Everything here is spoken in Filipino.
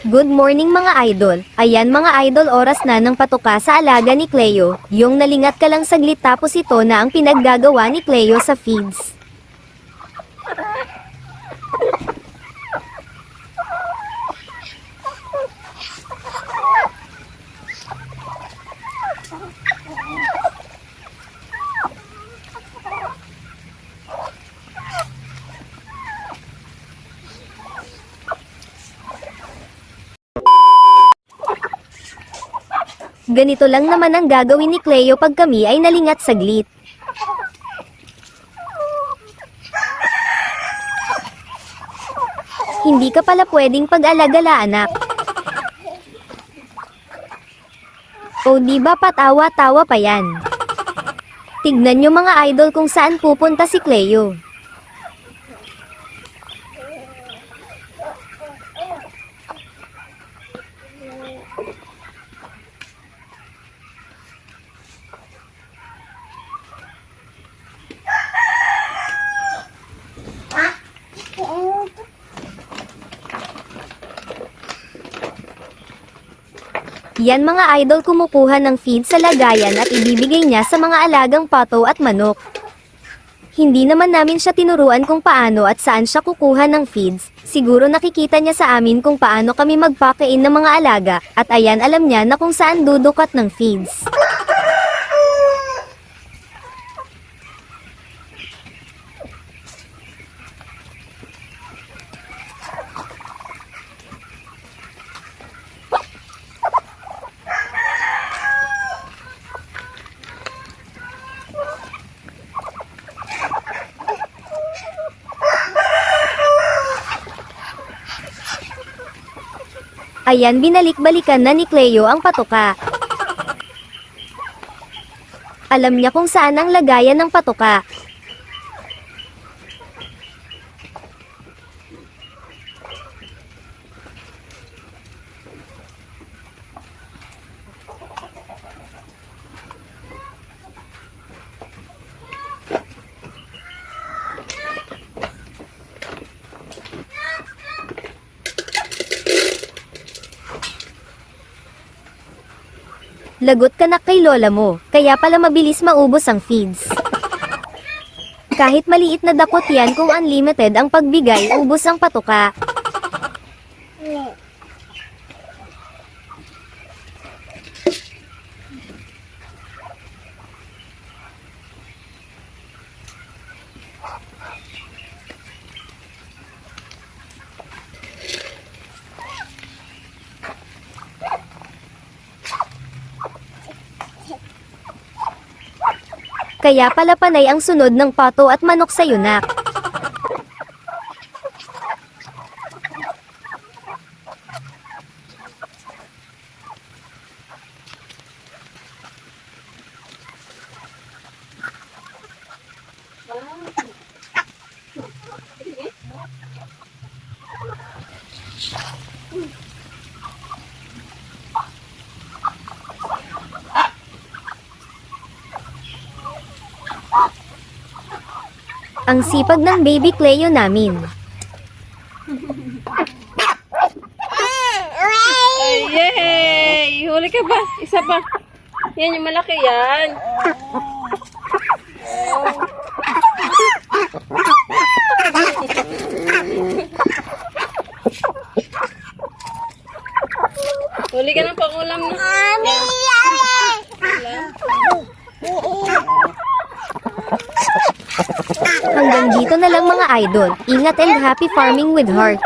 Good morning mga idol. Ayan mga idol oras na ng patuka sa alaga ni Cleo. Yung nalingat ka lang saglit tapos ito na ang pinaggagawa ni Cleo sa feeds. Ganito lang naman ang gagawin ni Cleo pag kami ay nalingat saglit. Hindi ka pala pwedeng pag-alagala anak. O di ba patawa-tawa pa yan? Tignan nyo mga idol kung saan pupunta si Cleo. Yan mga idol kumukuha ng feed sa lagayan at ibibigay niya sa mga alagang pato at manok. Hindi naman namin siya tinuruan kung paano at saan siya kukuha ng feeds. Siguro nakikita niya sa amin kung paano kami magpakain ng mga alaga at ayan alam niya na kung saan dudukat ng feeds. Ayan binalik-balikan na ni Cleo ang patuka. Alam niya kung saan ang lagayan ng patuka. Lagot ka na kay lola mo, kaya pala mabilis maubos ang feeds. Kahit maliit na dakot yan kung unlimited ang pagbigay, ubos ang patuka. Kaya pala panay ang sunod ng pato at manok sa yunak. Ang sipag ng baby Cleo namin. Ay, yay! Huli ka ba? Isa pa. Yan yung malaki yan. Huli ka ng pangulam na. Hanggang dito na lang mga idol. Ingat and happy farming with heart.